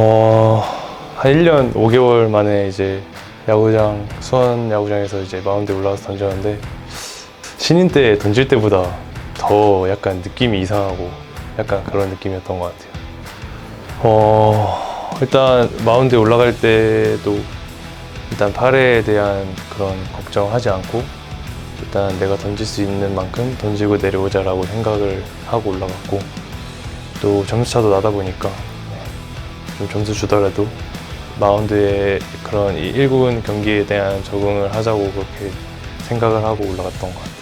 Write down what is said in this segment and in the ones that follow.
어, 한 1년 5개월 만에 이제 야구장, 수원 야구장에서 이제 마운드에 올라가서 던졌는데 신인 때 던질 때보다 더 약간 느낌이 이상하고 약간 그런 느낌이었던 것 같아요. 어, 일단 마운드에 올라갈 때도 일단 팔에 대한 그런 걱정하지 않고 일단 내가 던질 수 있는 만큼 던지고 내려오자라고 생각을 하고 올라갔고 또 점수차도 나다 보니까 네, 좀 점수 주더라도 마운드에 그런 이 1군 경기에 대한 적응을 하자고 그렇게 생각을 하고 올라갔던 것 같아요.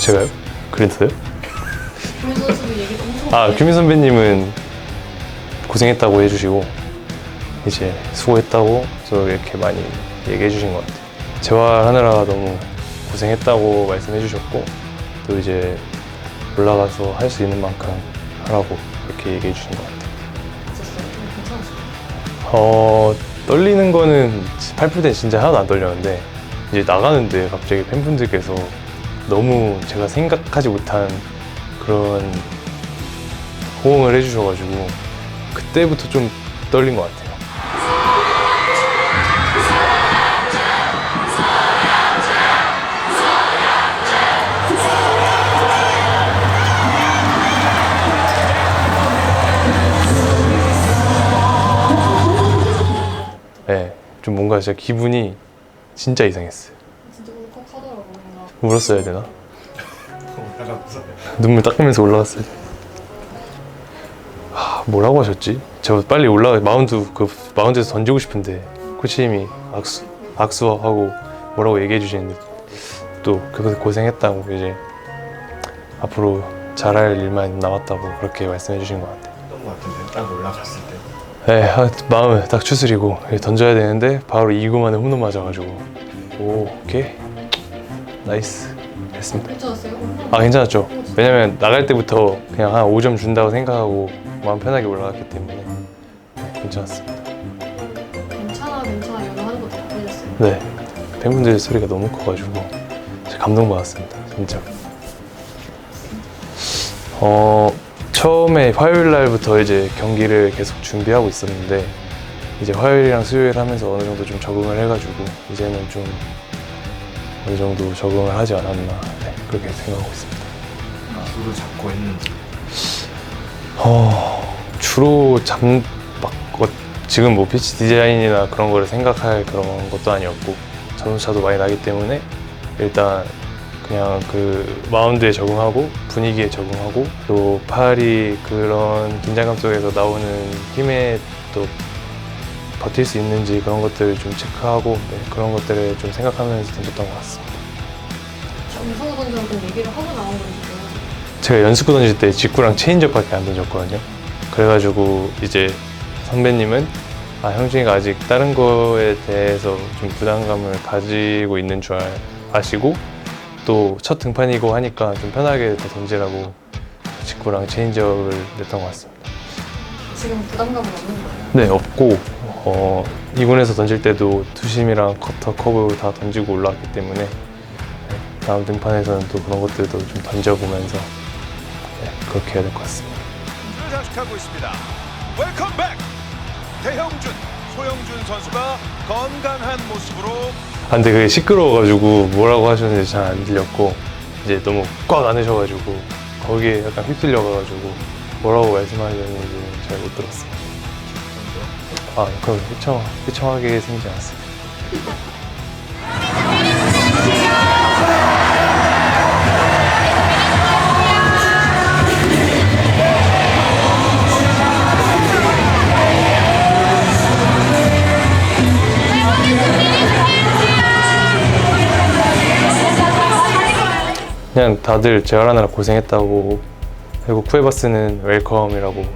제가요? 그랬어요? 아, 규민 선배님은 고생했다고 해주시고, 이제 수고했다고 저 이렇게 많이 얘기해 주신 것 같아요. 재활하느라 너무 고생했다고 말씀해 주셨고, 또 이제 올라가서 할 수 있는 만큼 하라고 이렇게 얘기해 주신 것 같아요. 있었어요. 좀 괜찮았어요. 어, 떨리는 거는 팔풀 때 진짜 하나도 안 떨렸는데, 이제 나가는데 갑자기 팬분들께서 너무 제가 생각하지 못한 그런 호응을 해주셔가지고, 그때부터 좀 떨린 것 같아요. 네, 좀 뭔가 진짜 기분이 진짜 이상했어요. 진짜 울컥하더라고요. 뭔가. 울었어야 되나? 눈물 닦으면서 올라갔어요. 하, 뭐라고 하셨지? 제가 빨리 올라가 마운드 그 마운드에서 던지고 싶은데 코치님이 악수 악수하고 뭐라고 얘기해 주시는데 또 그거 고생했다고 이제 앞으로 잘할 일만 남았다고 그렇게 말씀해 주신 것 같아요. 했던 것 같은데 딱 올라갔을 때 네, 아, 마음을 딱 추스리고 던져야 되는데 바로 2구 만에 홈런 맞아가지고 오, 오케이 나이스 했습니다. 괜찮았어요? 아 괜찮았죠. 왜냐면 나갈 때부터 그냥 한 5점 준다고 생각하고 마음 편하게 올라갔기 때문에 네, 괜찮았습니다. 괜찮아 괜찮아 이거 하는 것도 다 들렸어요. 네, 팬분들 소리가 너무 커가지고 진짜 감동받았습니다. 진짜. 어 처음에 화요일 날부터 이제 경기를 계속 준비하고 있었는데 이제 화요일이랑 수요일 하면서 어느 정도 좀 적응을 해가지고 이제는 좀 어느 정도 적응을 하지 않았나 네, 그렇게 생각하고 있습니다. 주로 잡고 했는지 어, 주로 잠, 막, 어, 지금 뭐 피치 디자인이나 그런 거를 생각할 그런 것도 아니었고, 점수차도 많이 나기 때문에, 일단, 그냥 그 마운드에 적응하고, 분위기에 적응하고, 또 팔이 그런 긴장감 속에서 나오는 힘에 또 버틸 수 있는지 그런 것들을 좀 체크하고, 네, 그런 것들을 좀 생각하면서 던졌던 것 같습니다. 정성호 선수랑 좀 얘기를 하고 나온 건데요. 제가 연습구 던질 때 직구랑 체인지업밖에 안 던졌거든요. 그래가지고 이제 선배님은 아 형준이가 아직 다른 거에 대해서 좀 부담감을 가지고 있는 줄 알- 아시고 또 첫 등판이고 하니까 좀 편하게 더 던지라고 직구랑 체인지업을 냈던 것 같습니다. 지금 부담감은 없는 거예요? 네 없고 어, 2군에서 던질 때도 투심이랑 커터 커브 다 던지고 올라왔기 때문에 네, 다음 등판에서는 또 그런 것들도 좀 던져보면서 네, 그렇게 해야 될 것 같습니다. 를 장식하고 있습니다. 웰컴 백! 대형준, 소영준 선수가 건강한 모습으로 아, 근데 그게 시끄러워가지고 뭐라고 하셨는지 잘 안 들렸고 이제 너무 꽉 안으셔가지고 거기에 약간 휩쓸려가가지고 뭐라고 말씀하셨는지 잘 못 들었어요. 아, 그럼 휘청, 휘청하게 생기지 않았어요. 그냥 다들 재활하느라 고생했다고 그리고 쿠에바스는 웰컴이라고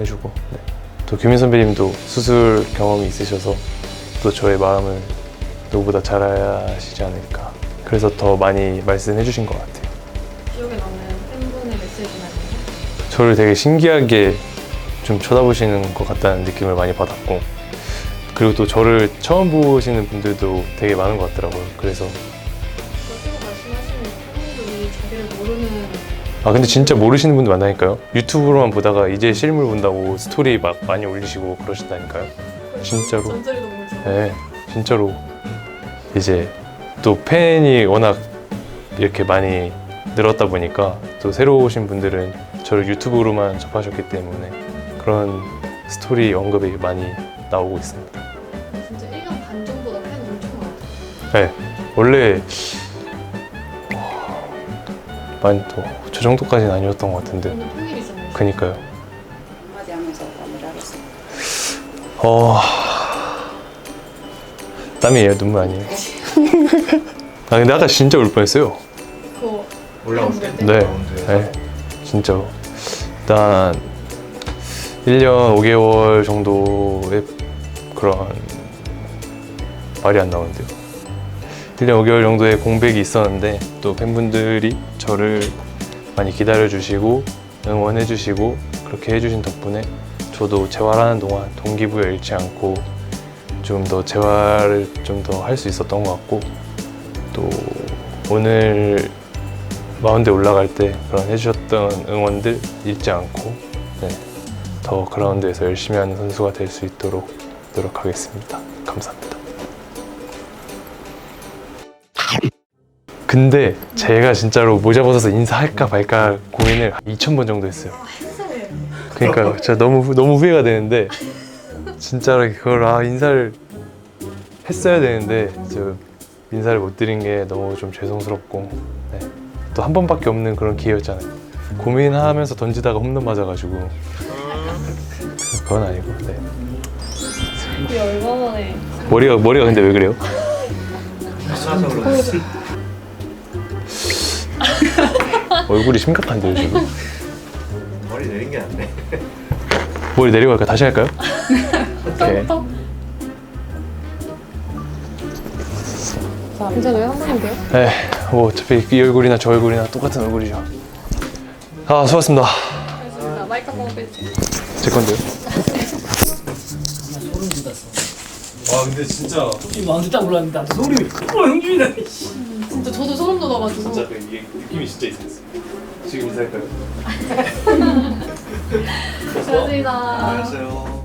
해주고 네. 또 규민 선배님도 수술 경험이 있으셔서 또 저의 마음을 누구보다 잘 아시지 않을까 그래서 더 많이 말씀해 주신 것 같아요 기억에 남는 팬분의 메시지나 거? 저를 되게 신기하게 좀 쳐다보시는 것 같다는 느낌을 많이 받았고 그리고 또 저를 처음 보시는 분들도 되게 많은 것 같더라고요 그래서 아 근데 진짜 모르시는 분들 많다니까요. 유튜브로만 보다가 이제 실물 본다고 스토리 막 많이 올리시고 그러신다니까요. 진짜로. 전설이도 모르죠. 네, 진짜로 이제 또 팬이 워낙 이렇게 많이 늘었다 보니까 또 새로 오신 분들은 저를 유튜브로만 접하셨기 때문에 그런 스토리 언급이 많이 나오고 있습니다. 진짜 1년 반 정보다 팬 엄청 많아요. 네, 원래 와, 많이 또 저 정도까지는 아니었던 것 같은데. 그니까요. 한마디 하면서 마무리하겠습니다. 어 땀이에요, 눈물 아니에요. 아 근데 아까 진짜 울 뻔했어요. 그거 올라올 때 네, 라운드에서 네, 진짜로. 일단 1년 5개월 정도의 그런 말이 안 나오는데요. 1년 5개월 정도의 공백이 있었는데 또 팬분들이 저를 많이 기다려주시고 응원해주시고 그렇게 해주신 덕분에 저도 재활하는 동안 동기부여 잃지 않고 좀 더 재활을 좀 더 할 수 있었던 것 같고 또 오늘 마운드에 올라갈 때 그런 해주셨던 응원들 잊지 않고 네, 더 그라운드에서 열심히 하는 선수가 될 수 있도록 노력하겠습니다. 감사합니다. 근데 제가 진짜로 모자 벗어서 인사할까 말까 고민을 2,000번 정도 했어요. 아, 했어요. 그러니까요. 제가 너무 너무 후회가 되는데 진짜로 그걸 아 인사를 했어야 되는데 저 인사를 못 드린 게 너무 좀 죄송스럽고 네. 또 한 번밖에 없는 그런 기회였잖아요. 고민하면서 던지다가 홈런 맞아가지고 그건 아니고 네. 얼마 만에 머리가 머리가 근데 왜 그래요? 얼굴이 심각한데요 지금? 머리 내린 게 낫네. 머리 내리고 할까 다시 할까요? 오케이. 또? 자, 괜찮아요? 한 번인데요? 네, 뭐 어차피 이 얼굴이나 저 얼굴이나 똑같은 얼굴이죠. 아 수고하셨습니다. 알겠습니다. 마이크 한번 빼주세요. 제 건데요. 와 근데 진짜 이 마운드 딱 올랐는데 나도 소름이 어 형준이다. 진짜 저도 소름 돋아가지고. 진짜 그 이게 느낌이 진짜 있었어요. 지금 인사할까요? 고맙습니다. 안녕하세요.